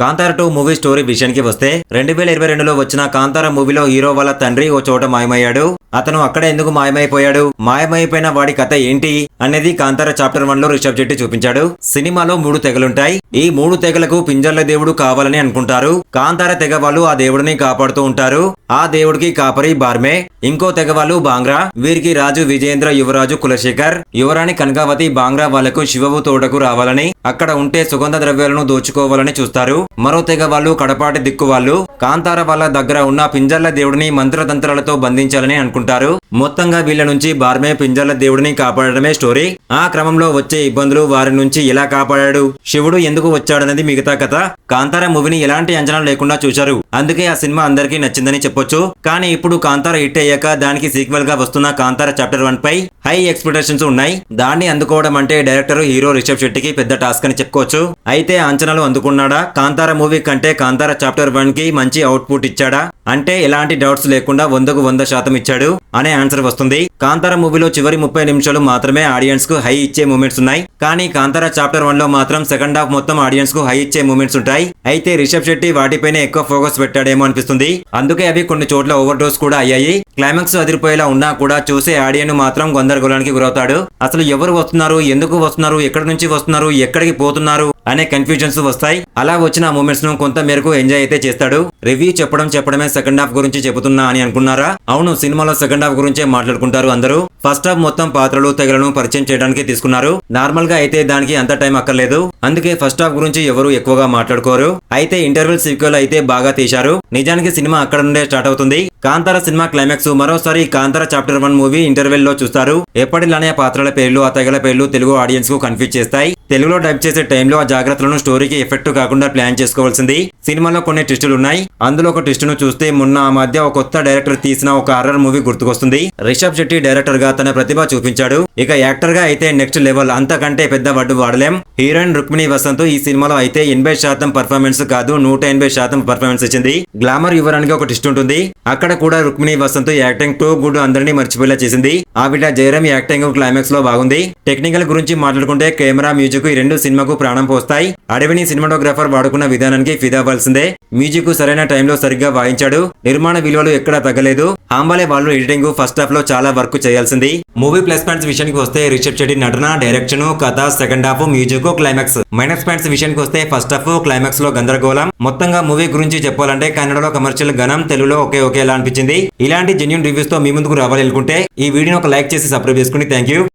Kantara two movie story విషయానికి వస్తే రెండు వేల ఇరవై రెండులో వచ్చిన కాంతార మూవీలో హీరో వాళ్ళ తండ్రి ఓ చోట మాయమయ్యాడు. అతను అక్కడ ఎందుకు మాయమైపోయాడు? మాయమైపోయిన వాడి కథ ఏంటి? అనేది కాంతార చాప్టర్ వన్లో రిషబ్ చెట్టి చూపించాడు. సినిమాలో మూడు తెగలుంటాయి. ఈ మూడు తెగలకు పింజర్ల దేవుడు కావాలని అనుకుంటారు. కాంతార తెగ వాళ్ళు ఆ దేవుడిని కాపాడుతూ ఉంటారు. ఆ దేవుడికి కాపరి బార్మే ఇంకో తెగవాళ్ళు బాంగ్రా వీరికి రాజు విజయేంద్ర యువరాజు కులశేఖర్ యువరాణి కనకావతి బాంగ్రా వాళ్ళకు శివవు తోటకు రావాలని అక్కడ ఉంటే సుగంధ ద్రవ్యాలను దోచుకోవాలని చూస్తారు. మరో తెగ వాళ్ళు కడపాటి దిక్కు వాళ్ళు కాంతార వాళ్ళ దగ్గర ఉన్న పింజర్ల దేవుడిని మంత్రతంత్రాలతో బంధించాలని అనుకుంటారు. మొత్తంగా వీళ్ళ నుంచి బార్మే పింజర్ల దేవుడిని కాపాడడమే స్టోరీ. ఆ క్రమంలో వచ్చే ఇబ్బందులు వారి నుంచి ఎలా కాపాడాడు? శివుడు ఎందుకు వచ్చాడనేది మిగతా కథ. కాంతార మూవీని ఎలాంటి అంచనా లేకుండా చూశారు. అందుకే ఆ సినిమా అందరికీ నచ్చిందని చెప్పొచ్చు. కానీ ఇప్పుడు కాంతార హిట్ అయ్యాక దానికి సీక్వెల్గా వస్తున్న కాంతార చాప్టర్ వన్ పై హై ఎక్స్పెక్టేషన్స్ ఉన్నాయి. దాన్ని అందుకోవడం అంటే డైరెక్టర్ హీరో రిషబ్ శెట్టికి పెద్ద టాస్క్ అని చెప్పుకోవచ్చు. అయితే అంచనాలు అందుకున్నాడా? కాంతార మూవీ కంటే కాంతార చాప్టర్ వన్కి మంచి అవుట్పుట్ ఇచ్చాడా? అంటే ఎలాంటి డౌట్స్ లేకుండా వందకు వంద శాతం ఇచ్చాడు అనే ఆన్సర్ వస్తుంది. కాంతార మూవీలో చివరి ముప్పై నిమిషాలు మాత్రమే ఆడియన్స్కు హై ఇచ్చే మూమెంట్స్ ఉన్నాయి. కానీ కాంతార చాప్టర్ వన్లో మాత్రం సెకండ్ హాఫ్ మొత్తం ఆడియన్స్కు హై ఇచ్చే మూమెంట్స్ ఉంటాయి. అయితే రిషబ్ శెట్టి వాటిపైనే ఎక్కువ ఫోకస్ పెట్టాడేమో అనిపిస్తుంది. అందుకే అవి కొన్ని చోట్ల ఓవర్ డోస్ కూడా అయ్యాయి. క్లైమాక్స్ అదిరిపోయేలా ఉన్నా కూడా చూసే ఆడియన్ మాత్రం గందరగోళానికి గురవుతాడు. అసలు ఎవరు వస్తున్నారు? ఎందుకు వస్తున్నారు? ఎక్కడి నుంచి వస్తున్నారు? ఎక్కడికి పోతున్నారు? అనే కన్ఫ్యూజన్స్ వస్తాయి. అలా వచ్చిన మూమెంట్స్ను కొంత మేరకు ఎంజాయ్ అయితే చేస్తాడు. రివ్యూ చెప్పడం చెప్పడమే సెకండ్ హాఫ్ గురించి చెబుతున్నా అని అనుకున్నారా? అవును సినిమాలో సెకండ్ హాఫ్ గురించే మాట్లాడుకుంటారు అందరూ. ఫస్ట్ హాఫ్ మొత్తం పాత్రలు తెగలను పరిచయం చేయడానికి తీసుకున్నారు. నార్మల్గా అయితే దానికి అంత టైం అక్కర్లేదు. అందుకే ఫస్ట్ హాఫ్ గురించి ఎవరు ఎక్కువగా మాట్లాడుకోరు. అయితే ఇంటర్వెల్ సీక్వెల్ అయితే బాగా తీశారు. నిజానికి సినిమా అక్కడ నుండే స్టార్ట్ అవుతుంది. కాంతార సినిమా క్లైమాక్స్ మరోసారి కాంతార చాప్టర్ వన్ మూవీ ఇంటర్వెల్లో చూస్తారు. ఎప్పటిలానే ఆ పాత్రల పేర్లు ఆ తెగల పేర్లు తెలుగు ఆడియన్స్కు కన్ఫ్యూజ్ చేస్తాయి. తెలుగులో డబ్ చేసే టైంలో ఆ జాగ్రత్తలను స్టోరీకి ఎఫెక్ట్ కాకుండా ప్లాన్ చేసుకోవాల్సింది. సినిమాలో కొన్ని ట్విస్టులు ఉన్నాయి. అందులో ఒక ట్విస్ట్ను చూస్తే మొన్న ఆ మధ్య ఒక కొత్త డైరెక్టర్ తీసిన ఒక హర్రర్ మూవీ గుర్తుకొస్తుంది. రిషబ్ శెట్టి డైరెక్టర్గా తన ప్రతిభ చూపించాడు. ఇక యాక్టర్గా అయితే నెక్స్ట్ లెవెల్ అంతకంటే పెద్ద వడ్డు వాడలేం. హీరోయిన్ రుక్మిణి వసంత్ ఈ సినిమాలో అయితే ఎనభై శాతం పర్ఫార్మెన్స్ కాదు నూట ఎనభై శాతం పర్ఫార్మెన్స్ ఇచ్చింది. గ్లామర్ యువరానికి ఒక ట్విస్ట్ ఉంటుంది. అక్కడ కూడా Rukmini Vasanth acting too good అందరినీ మర్చిపోయేలా చేసింది. ఆవిడ జయరామ్ యాక్టింగ్ క్లైమాక్స్లో బాగుంది. టెక్నికల్ గురించి మాట్లాడుకుంటే కెమెరా మ్యూజిక్ ఈ రెండు సినిమాకు ప్రాణం పోస్తాయి. అడవిని సినిమాటోగ్రాఫర్ వాడుకున్న విధానానికి ఫిదా అవ్వాల్సిందే. మ్యూజిక్ సరైన టైంలో సరిగ్గా వాయించాడు. నిర్మాణ విలువలు ఎక్కడా తగ్గలేదు. ఆంబాలే వాళ్ళు ఎడిటింగ్ ఫస్ట్ హాఫ్లో చాలా వర్క్ చేయాల్సింది. మూవీ ప్లస్ పాయింట్స్ విషయానికి వస్తే రిషబ్ శెట్టి నటన డైరెక్షన్ కథ second half music climax. Minus points విషయానికి వస్తే ఫస్ట్ హాఫ్ క్లైమాక్స్లో గందరగోళం. మొత్తంగా మూవీ గురించి చెప్పాలంటే కన్నడలో కమర్షియల్ గణం తెలుగులో ఒకే ఒకేలా అనిపించింది. ఇలాంటి జెన్యున్ రివ్యూస్తో మీ ముందుకు రావాలి అనుకుంటే ఈ వీడియోని ఒక లైక్ చేసి సబ్స్క్రైబ్ చేసుకుని థ్యాంక్ యూ.